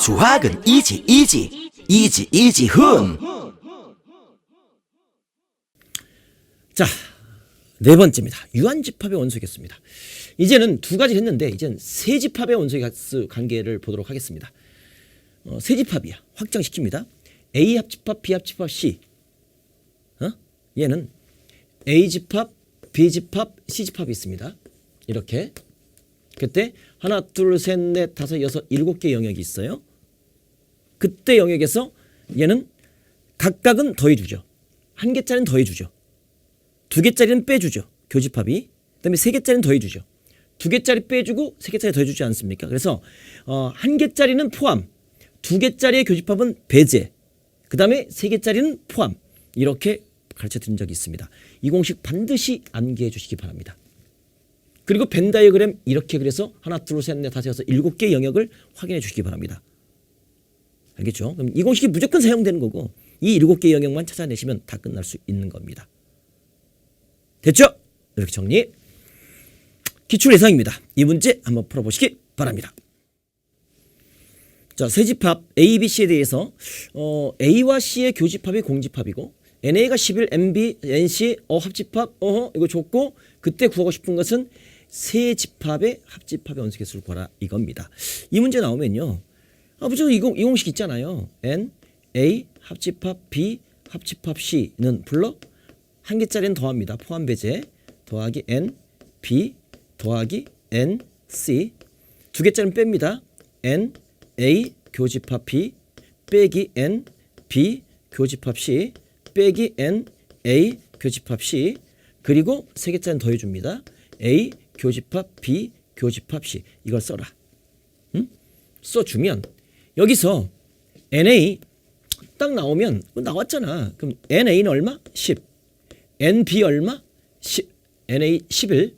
수학은 이지 이지 이지 이지 훈 자, 네 번째입니다. 유한집합의 원소겠습니다. 이제는 두 가지를 했는데 이제는 세 집합의 원소의 관계를 보도록 하겠습니다. 어, 세 집합이야. 확장시킵니다. A 합집합, B 합집합, C. 어? 얘는 A 집합, B 집합, C 집합이 있습니다. 이렇게. 그때 하나, 둘, 셋, 넷, 다섯, 여섯, 일곱 개 영역이 있어요. 그때 영역에서 얘는 각각은 더해주죠. 한 개짜리는 더해주죠. 두 개짜리는 빼주죠. 교집합이. 그 다음에 세 개짜리는 더해주죠. 두 개짜리 빼주고 세 개짜리 더해주지 않습니까? 그래서 어, 한 개짜리는 포함, 두 개짜리의 교집합은 배제, 그 다음에 세 개짜리는 포함 이렇게 가르쳐 드린 적이 있습니다. 이 공식 반드시 암기해 주시기 바랍니다. 그리고 벤 다이어그램 이렇게 그래서 하나, 둘, 셋, 넷, 다섯, 여섯, 일곱 개 영역을 확인해 주시기 바랍니다. 알겠죠? 그럼 이 공식이 무조건 사용되는 거고 이 일곱 개 영역만 찾아내시면 다 끝날 수 있는 겁니다. 됐죠? 이렇게 정리. 기출 예상입니다. 이 문제 한번 풀어보시기 바랍니다. 자, 세 집합 A, B, C에 대해서 어, A와 C의 교집합이 공집합이고 NA가 11, MB, NC 어 합집합 어허 이거 좋고 그때 구하고 싶은 것은 세 집합의 합집합의 원소 개수를 구하라 이겁니다. 이 문제 나오면요. 아, 무조건 이, 공, 이 공식 있잖아요. N, A 합집합 B 합집합 C는 불러 한 개짜리는 더합니다. 포함 배제 더하기 N, B 더하기 N, C 두 개짜리는 뺍니다. N, A 교집합 B 빼기 N, B 교집합 C 빼기 N, A 교집합 C 그리고 세 개짜리는 더해줍니다. A 교집합 B 교집합 C 이걸 써라. 응? 써주면 여기서 NA 딱 나오면 나왔잖아. 그럼 NA는 얼마? 10. NB 얼마? 10. NA 11.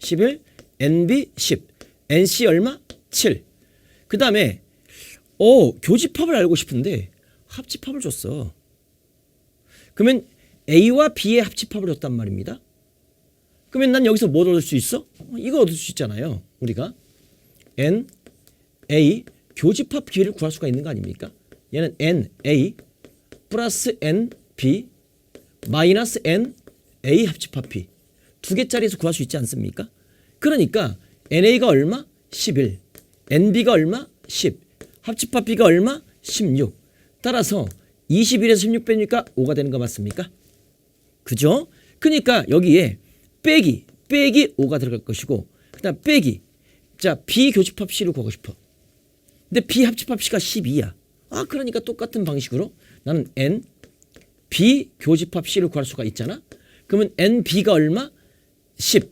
11. NB 10. NC 얼마? 7. 그 다음에 어 교집합을 알고 싶은데 합집합을 줬어. 그러면 A와 B의 합집합을 줬단 말입니다. 그러면 난 여기서 뭘 얻을 수 있어? 어, 이거 얻을 수 있잖아요. 우리가 N, A 교집합 B를 구할 수가 있는 거 아닙니까? 얘는 N, A 플러스 N, B 마이너스 N, A 합집합 B 두 개짜리에서 구할 수 있지 않습니까? 그러니까 NA가 얼마? 11 NB가 얼마? 10 합집합 B가 얼마? 16 따라서 21에서 16 빼니까 5가 되는 거 맞습니까? 그죠? 그러니까 여기에 빼기 빼기 5가 들어갈 것이고 그다음 빼기 자 B 교집합 C를 구하고 싶어 근데 B 합집합 C가 12야 아 그러니까 똑같은 방식으로 나는 N B 교집합 C를 구할 수가 있잖아 그러면 NB가 얼마? 10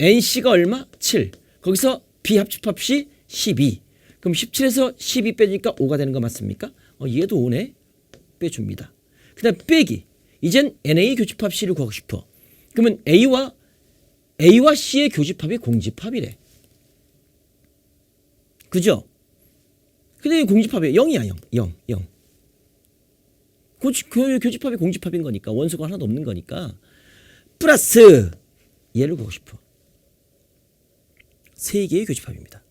NC가 얼마? 7 거기서 B 합집합 C 12 그럼 17에서 12 빼니까 5가 되는 거 맞습니까? 어, 얘도 5네 빼줍니다 그 다음 빼기 이젠 NA 교집합 C를 구하고 싶어 그러면 A와 A와 C의 교집합이 공집합이래. 그죠? 근데 이 공집합이 0이야, 0. 0, 0. 고, 교, 교집합이 공집합인 거니까 원소가 하나도 없는 거니까 플러스 얘를 구하고 싶어. 세 개의 교집합입니다.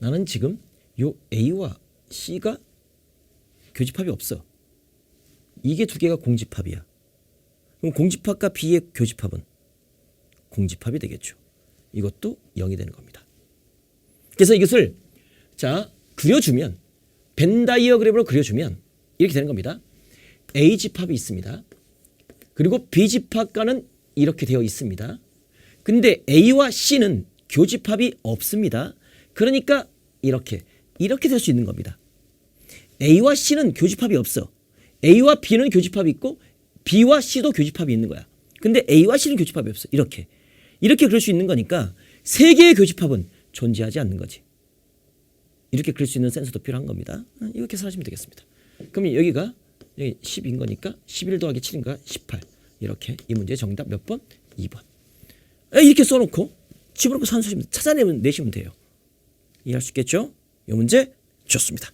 나는 지금 요 A와 C가 교집합이 없어. 이게 두 개가 공집합이야. 그럼 공집합과 B의 교집합은 공집합이 되겠죠. 이것도 0이 되는 겁니다. 그래서 이것을 자 그려주면 벤 다이어그램으로 그려주면 이렇게 되는 겁니다. A 집합이 있습니다. 그리고 B 집합과는 이렇게 되어 있습니다. 근데 A와 C는 교집합이 없습니다. 그러니까 이렇게 이렇게 될 수 있는 겁니다. A와 C는 교집합이 없어. A와 B는 교집합이 있고 B와 C도 교집합이 있는 거야. 근데 A와 C는 교집합이 없어. 이렇게. 이렇게 그릴 수 있는 거니까 세 개의 교집합은 존재하지 않는 거지. 이렇게 그릴 수 있는 센서도 필요한 겁니다. 어, 이거 계산하시면 되겠습니다. 그럼 여기가 여기 10인 거니까 11 더하기 7인가 18. 이렇게 이 문제의 정답 몇 번? 2번. 이렇게 써놓고 집어넣고 산수시면 찾아내면 내시면 돼요. 이해할 수 있겠죠? 이 문제 좋습니다.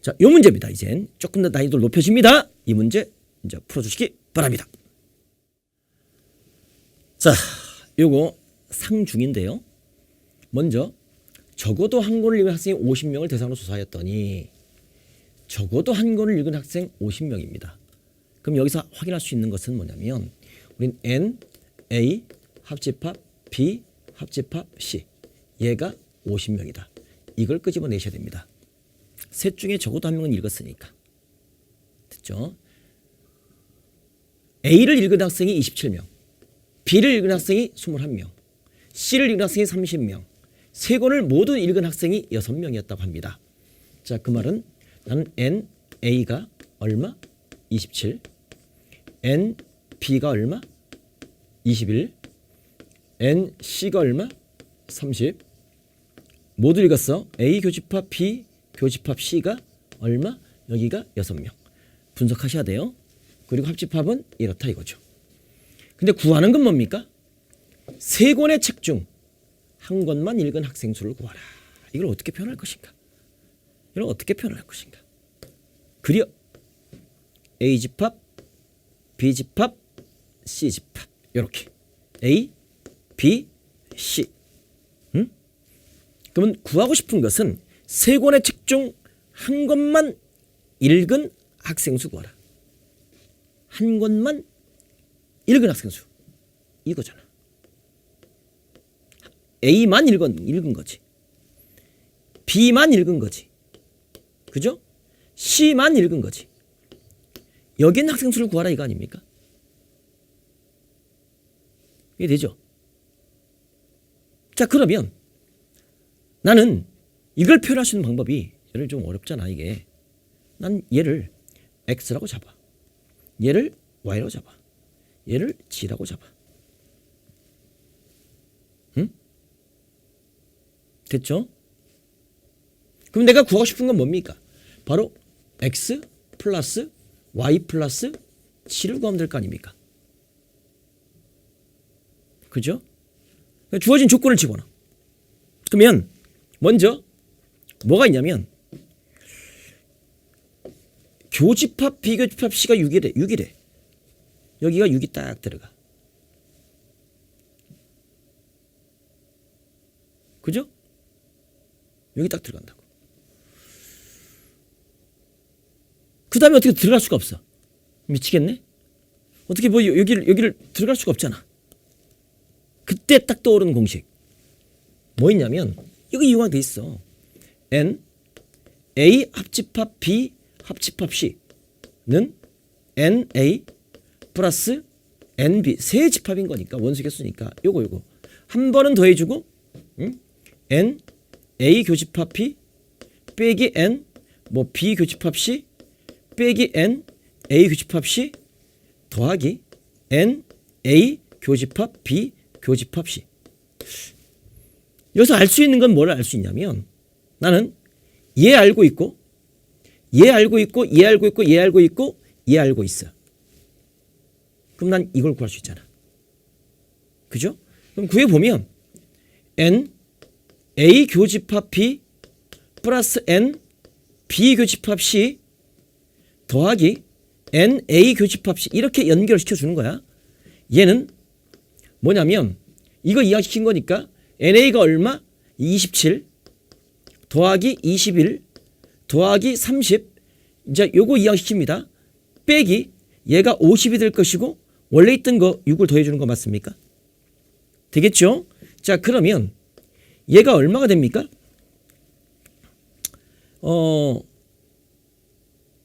자, 요 문제입니다. 이젠 조금 더 난이도를 높여집니다. 이 문제 이제 풀어주시기 바랍니다. 자, 요거 상중인데요. 먼저 적어도 한 권을 읽은 학생이 50명을 대상으로 조사했더니 적어도 한 권을 읽은 학생 50명입니다. 그럼 여기서 확인할 수 있는 것은 뭐냐면 우린 N, A 합집합, B 합집합, C 얘가 50명이다. 이걸 끄집어내셔야 됩니다. 셋 중에 적어도 한 명은 읽었으니까. 됐죠? A를 읽은 학생이 27명, B를 읽은 학생이 21명, C를 읽은 학생이 30명, 세 권을 모두 읽은 학생이 6명이었다고 합니다. 자, 그 말은 나는 N, A가 얼마? 27. N, B가 얼마? 21. N, C가 얼마? 30. 모두 읽었어. A 교집합 B 교집합 C가 얼마? 여기가 6명. 분석하셔야 돼요. 그리고 합집합은 이렇다 이거죠. 근데 구하는 건 뭡니까? 세 권의 책 중 한 권만 읽은 학생 수를 구하라. 이걸 어떻게 표현할 것인가? 이걸 어떻게 표현할 것인가? 그려 A 집합, B 집합, C 집합 이렇게 A, B, C. 음? 그러면 구하고 싶은 것은 세 권의 책 중 한 권만 읽은 학생 수 구하라. 한 권만 읽은 학생 수 이거잖아. A만 읽은 읽은 거지. B만 읽은 거지. 그죠? C만 읽은 거지. 있는 학생 수를 구하라 이거 아닙니까? 이게 되죠? 자, 그러면 나는 이걸 표현할 수 있는 방법이 얘를 좀 어렵잖아, 이게. 난 얘를 X라고 잡아. 얘를 Y라고 잡아. 얘를 G라고 잡아. 됐죠? 그럼 내가 구하고 싶은 건 뭡니까? 바로 X 플러스 Y 플러스 G를 구하면 될 거 아닙니까? 그죠? 주어진 조건을 집어넣어. 그러면 먼저 뭐가 있냐면 교집합 비교집합 C가 6이래. 6이래. 여기가 6이 딱 들어가. 그죠? 여기 딱 들어간다고. 그 다음에 어떻게 들어갈 수가 없어. 미치겠네? 어떻게 뭐 여기를, 여기를 들어갈 수가 없잖아. 그때 딱 떠오르는 공식. 뭐 있냐면, 이거 이용화 돼 있어. N, A 합집합 B 합집합 C는 NA 플러스 NB 세 집합인 거니까 원수 개수니까 요거 요거 한 번은 더해주고 응? N A 교집합 P 빼기 N 뭐 B 교집합 C 빼기 N A 교집합 C 더하기 N A 교집합 B 교집합 C 여기서 알 수 있는 건 뭘 알 수 있냐면 나는 얘 알고 있고 얘 알고 있고 얘 알고 있고 얘 알고 있고 얘 알고 있어. 그럼 난 이걸 구할 수 있잖아. 그죠? 그럼 구해 보면 n a 교집합 b 플러스 n b 교집합 c 더하기 n a 교집합 c 이렇게 연결시켜 주는 거야. 얘는 뭐냐면 이거 이해시킨 거니까 NA가 얼마? 27 더하기 21 더하기 30 이제 요거 이항시킵니다. 빼기 얘가 50이 될 것이고 원래 있던 거 6을 더해 주는 거 맞습니까? 되겠죠? 자, 그러면 얘가 얼마가 됩니까? 어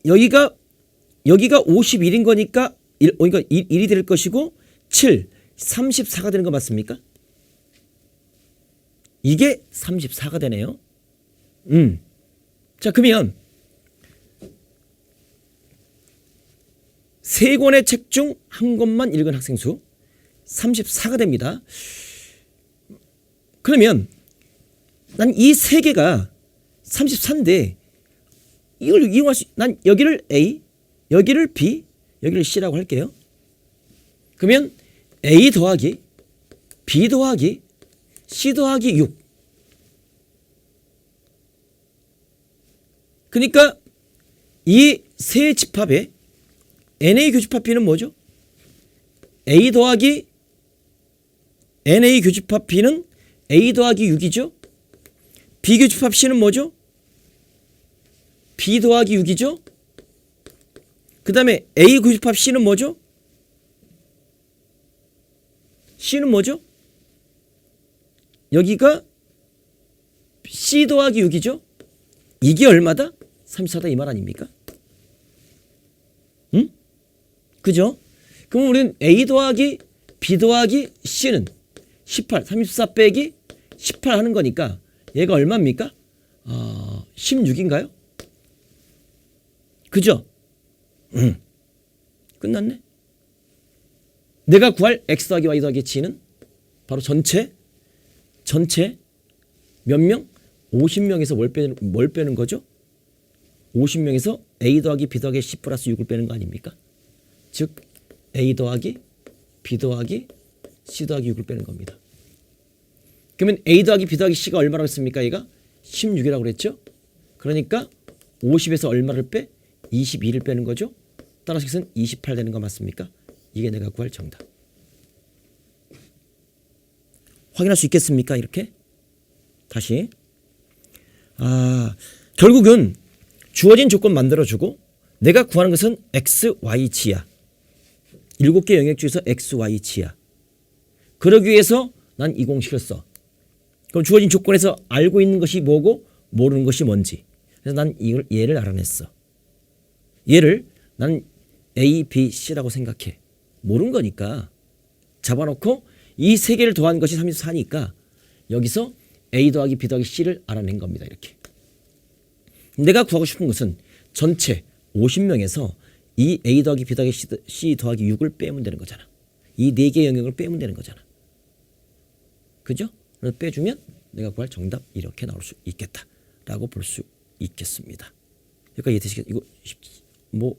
여기가 여기가 51인 거니까 1, 그러니까 1 이 될 것이고 7 34가 되는 거 맞습니까? 이게 34가 되네요. 음. 자, 그러면 세 권의 책 중 한 권만 읽은 학생 수 34가 됩니다. 그러면 난 이 세 개가 34인데 이걸 이용할 수, 난 여기를 A, 여기를 B, 여기를 C라고 할게요. 그러면 A 더하기 B 더하기 C 더하기 6 그러니까 이 세 집합의 NA 교집합 B는 뭐죠? A 더하기 NA 교집합 B는 A 더하기 6이죠? 비교집합 C는 뭐죠? B 더하기 6이죠? 그 다음에 A 교집합 C는 뭐죠? C는 뭐죠? 여기가 C 더하기 6이죠? 이게 얼마다? 34다 이 말 아닙니까? 응? 그죠? 그럼 우리는 A 더하기 B 더하기 C는 18, 34 빼기 18 하는 거니까 얘가 얼마입니까? 아, 16인가요? 그죠? 응. 끝났네. 내가 구할 x 더하기 y 더하기 g는 바로 전체 전체 몇 명? 50명에서 뭘 빼는, 뭘 빼는 거죠? 50명에서 a 더하기 b 더하기 c 플러스 6을 빼는 거 아닙니까? 즉 a 더하기 b 더하기 c 더하기 6을 빼는 겁니다. 그러면 a 더하기 b 더하기 c가 얼마라고 했습니까? 얘가 16이라고 그랬죠? 그러니까 50에서 얼마를 빼? 22를 빼는 거죠? 따라서 이것은 28 되는 거 맞습니까? 이게 내가 구할 정답. 확인할 수 있겠습니까? 이렇게 다시 아 결국은 주어진 조건 만들어주고 내가 구하는 것은 x, y, g야. 일곱 개 영역 중에서 x, y, g야. 그러기 위해서 난 이 공식을 써. 그럼 주어진 조건에서 알고 있는 것이 뭐고 모르는 것이 뭔지. 그래서 난 이걸 얘를 알아냈어. 얘를 난 A, B, C라고 생각해. 모르는 거니까 잡아놓고 이 세 개를 더한 것이 34니까 여기서 A 더하기 B 더하기 C를 알아낸 겁니다. 이렇게. 내가 구하고 싶은 것은 전체 50명에서 이 A 더하기 B 더하기 C 더하기 6을 빼면 되는 거잖아. 이 네 개의 영역을 빼면 되는 거잖아. 그죠? 빼주면 내가 구할 정답 이렇게 나올 수 있겠다라고 볼 수 있겠습니다. 여기까지 이해되시겠? 이거 쉽지? 뭐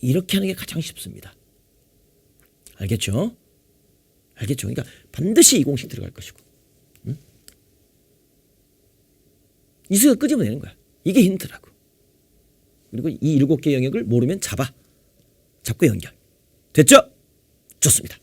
이렇게 하는 게 가장 쉽습니다. 알겠죠? 알겠죠? 그러니까 반드시 이 공식 들어갈 것이고, 응? 이 수가 끄집어 내는 거야. 이게 힌트라고. 그리고 이 일곱 개 영역을 모르면 잡아. 잡고 연결. 됐죠? 좋습니다.